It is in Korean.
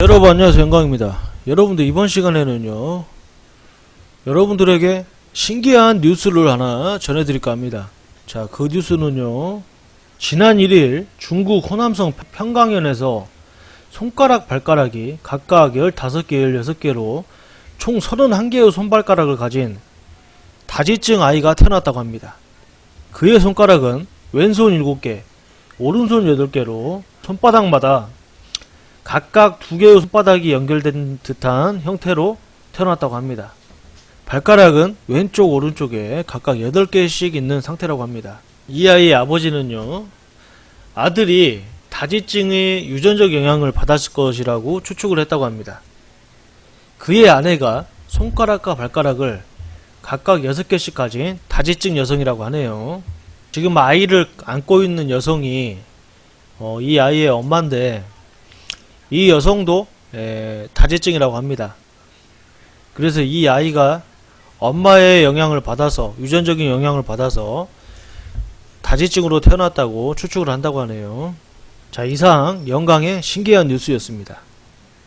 여러분 안녕하세요. 영광입니다. 여러분들 이번 시간에는요 여러분들에게 신기한 뉴스를 하나 전해드릴까 합니다. 자 그 뉴스는요 지난 1일 중국 호남성 평강현에서 손가락 발가락이 각각 15개 16개로 총 31개의 손발가락을 가진 다지증 아이가 태어났다고 합니다. 그의 손가락은 왼손 7개 오른손 8개로 손바닥마다 각각 두 개의 손바닥이 연결된 듯한 형태로 태어났다고 합니다. 발가락은 왼쪽 오른쪽에 각각 8개씩 있는 상태라고 합니다. 이 아이의 아버지는요. 아들이 다지증의 유전적 영향을 받았을 것이라고 추측을 했다고 합니다. 그의 아내가 손가락과 발가락을 각각 6개씩 가진 다지증 여성이라고 하네요. 지금 아이를 안고 있는 여성이 어, 이 아이의 엄마인데 이 여성도 에, 다지증이라고 합니다. 그래서 이 아이가 엄마의 영향을 받아서 유전적인 영향을 받아서 다지증으로 태어났다고 추측을 한다고 하네요. 자 이상 영광의 신기한 뉴스였습니다.